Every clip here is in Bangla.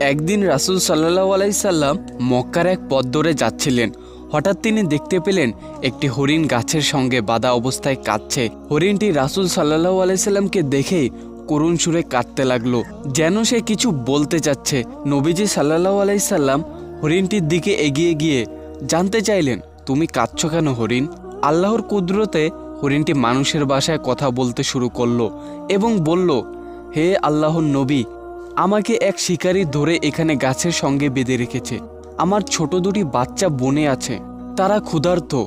একদিন রাসুল সাল্লাহ আলাইসাল্লাম মক্কার এক পথ ধরে যাচ্ছিলেন। হঠাৎ তিনি দেখতে পেলেন একটি হরিণ গাছের সঙ্গে বাধা অবস্থায় কাঁদছে। হরিণটি রাসুল সাল্লাহ আলাইসাল্লামকে দেখেই করুণ সুরে কাঁদতে লাগল। যেন সে কিছু বলতে চাচ্ছে। নবীজি সাল্লাহ আলাইসাল্লাম হরিণটির দিকে এগিয়ে গিয়ে জানতে চাইলেন, তুমি কাঁদছ কেন হরিণ? আল্লাহর কুদরতে হরিণটি মানুষের বাসায় কথা বলতে শুরু করল এবং বলল, হে আল্লাহর নবী আমাকে এক শিকারী ধরে এখানে গাছের সঙ্গে বেঁধে রেখেছে। আমার ছোট দুটি বাচ্চা বনে আছে। তারা ক্ষুধার্ত।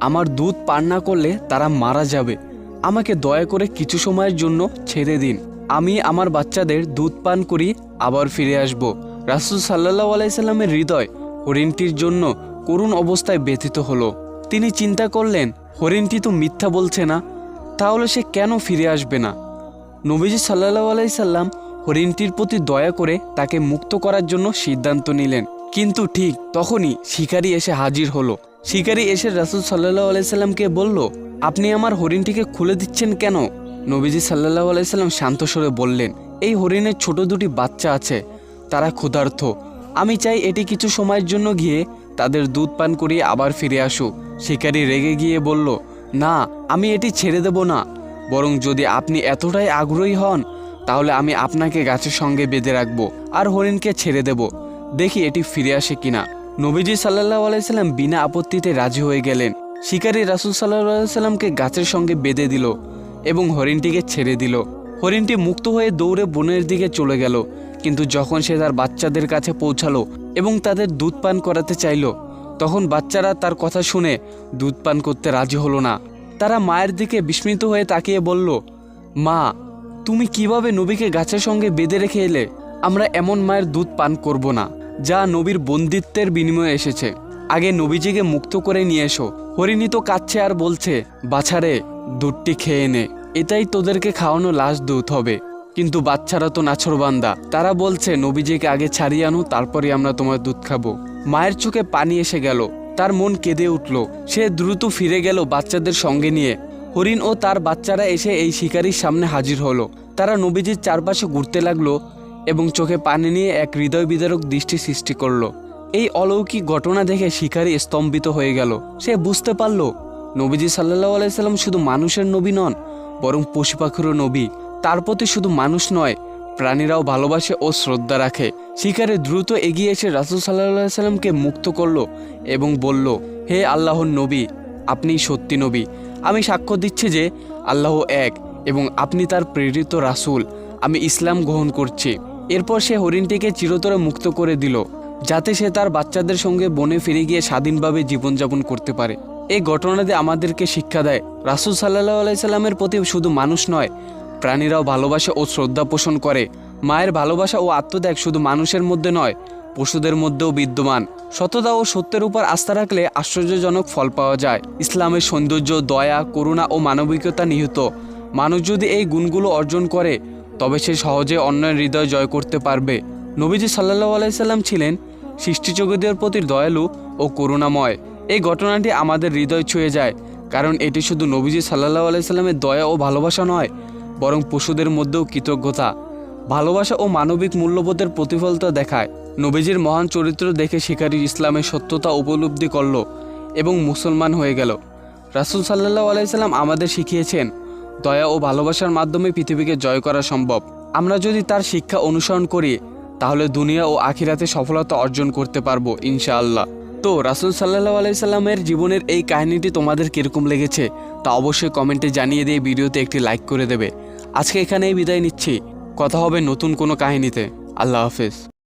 আমার দুধ পান না করলে তারা মারা যাবে। আমাকে দয়া করে কিছু সময়ের জন্য ছেড়ে দিন। আমি আমার বাচ্চাদের দুধ পান করি, আবার ফিরে আসব। রাসুল সাল্লাহ আলাইসাল্লামের হৃদয় হরিণটির জন্য করুণ অবস্থায় ব্যথিত হলো। তিনি চিন্তা করলেন, হরিণটি তো মিথ্যা বলছে না, তাহলে সে কেন ফিরে আসবে না? নবীজি সাল্লাহ আলাইসাল্লাম হরিণটির প্রতি দয়া করে তাকে মুক্ত করার জন্য সিদ্ধান্ত নিলেন। কিন্তু ঠিক তখনই শিকারী এসে হাজির হলো। শিকারী এসে রাসুল সাল্লাহ আলাইসাল্লামকে বলল, আপনি আমার হরিণটিকে খুলে দিচ্ছেন কেন? নবীজি সাল্লাহ আলাইসাল্লাম শান্ত স্বরে বললেন, এই হরিণের ছোট দুটি বাচ্চা আছে, তারা ক্ষুধার্থ আমি চাই এটি কিছু সময়ের জন্য গিয়ে তাদের দুধ পান করিয়ে আবার ফিরে আসুক শিকারী রেগে গিয়ে বলল, না, আমি এটি ছেড়ে দেব না। বরং যদি আপনি এতটাই আগ্রহী হন তাহলে আমি আপনাকে গাছের সঙ্গে বেঁধে রাখব আর হরিণকে ছেড়ে দেব। দেখি এটি ফিরে আসে কিনা। নবীজি সাল্লাহ আলাইসাল্লাম বিনা আপত্তিতে রাজি হয়ে গেলেন। শিকারী রাসুল সাল্লাহ আলাইসাল্লামকে গাছের সঙ্গে বেঁধে দিল এবং হরিণটিকে ছেড়ে দিল। হরিণটি মুক্ত হয়ে দৌড়ে বনের দিকে চলে গেল। কিন্তু যখন সে তার বাচ্চাদের কাছে পৌঁছালো এবং তাদের দুধ পান করাতে চাইলো, তখন বাচ্চারা তার কথা শুনে দুধ পান করতে রাজি হলো না। তারা মায়ের দিকে বিস্মিত হয়ে তাকিয়ে বলল, মা তুমি কীভাবে নবীকে গাছের সঙ্গে বেঁধে রেখে এলে? আমরা এমন মায়ের দুধ পান করব না, যা নবীর বন্দিত্বের বিনিময়ে এসেছে। আগে নবীজিকে মুক্ত করে নিয়ে এসো। হরিণী তো কাচ্ছে আর বলছে, বাছারে, দুধটি খেয়ে নে। এটাই তোদেরকে খাওয়ানো লাশ দুধ হবে। কিন্তু বাচ্চারা তো নাছরবান্দা। তারা বলছে, নবীজিকে আগে ছাড়িয়ে আনো তারপরে আমরা তোমার দুধ খাব। মায়ের চোখে পানি এসে গেল। তার মন কেঁদে উঠল। সে দ্রুত ফিরে গেল বাচ্চাদের সঙ্গে নিয়ে। হরিণ ও তার বাচ্চারা এসে এই শিকারীর সামনে হাজির হলো। তারা নবীজির চারপাশে ঘুরতে লাগল এবং চোখে পানি নিয়ে এক হৃদয় বিদারক দৃষ্টি সৃষ্টি করল। এই অলৌকিক ঘটনা দেখে শিকারী স্তম্ভিত হয়ে গেল। সে বুঝতে পারল, নবীজি সাল্লাহ আলাইসাল্লাম শুধু মানুষের নবী নন, বরং পশু পাখিরও নবী। তার প্রতি শুধু মানুষ নয়, প্রাণীরাও ভালোবাসে ও শ্রদ্ধা রাখে। শিকারে দ্রুত এগিয়ে এসে রাসুল সাল্লাহ সাল্লামকে মুক্ত করল এবং বলল, হে আল্লাহর নবী আপনি সত্যি নবী। আমি সাক্ষ্য দিচ্ছি যে আল্লাহ এক এবং আপনি তার প্রেরিত রাসূল। আমি ইসলাম গ্রহণ করছি। এরপর সে হরিণটিকে চিরতরে মুক্ত করে দিল, যাতে সে তার বাচ্চাদের সঙ্গে বনে ফিরে গিয়ে স্বাধীনভাবে জীবনযাপন করতে পারে। এই ঘটনাতে আমাদেরকে শিক্ষা দেয়, রাসুল সাল্লাহ আলাইসাল্লামের প্রতি শুধু মানুষ নয়, প্রাণীরাও ভালোবাসা ও শ্রদ্ধা পোষণ করে। মায়ের ভালোবাসা ও আত্মত্যাগ শুধু মানুষের মধ্যে নয় পশুদের মধ্যেও বিদ্যমান। সততা ও সত্যের উপর আস্থা রাখলে আশ্চর্যজনক ফল পাওয়া যায়। ইসলামের সৌন্দর্য, দয়া, করুণা ও মানবিকতা নিহিত। মানুষ যদি এই গুণগুলো অর্জন করে, তবে সে সহজে অন্যের হৃদয় জয় করতে পারবে। নবীজি সাল্লাহ আলাইসাল্লাম ছিলেন সৃষ্টিজগতের প্রতি দয়ালু ও করুণাময়। এই ঘটনাটি আমাদের হৃদয় ছুঁয়ে যায়, কারণ এটি শুধু নবীজি সাল্লাহ আলাইসাল্লামের দয়া ও ভালোবাসা নয়, বরং পশুদের মধ্যেও কৃতজ্ঞতা। ভালোবাসা ও মানবিক মূল্যবোধের প্রতিফলতা দেখায়। নবীজির মহান চরিত্র দেখে শিকারী ইসলামের সত্যতা উপলব্ধি করল এবং মুসলমান হয়ে গেল। রাসুল সাল্লাহ আলাইসাল্লাম আমাদের শিখিয়েছেন, দয়া ও ভালোবাসার মাধ্যমে পৃথিবীকে জয় করা সম্ভব। আমরা যদি তার শিক্ষা অনুসরণ করি, তাহলে দুনিয়া ও আখিরাতে সফলতা অর্জন করতে পারব, ইনশাআল্লাহ। তো, রাসুল সাল্লাহ আলাইসাল্লামের জীবনের এই কাহিনীটি তোমাদের কীরকম লেগেছে, তা অবশ্যই কমেন্টে জানিয়ে দিয়ে ভিডিওতে একটি লাইক করে দেবে। আজকে এখানেই বিদায় নিচ্ছি। কথা হবে নতুন কোনো কাহিনীতে। আল্লাহ হাফেজ।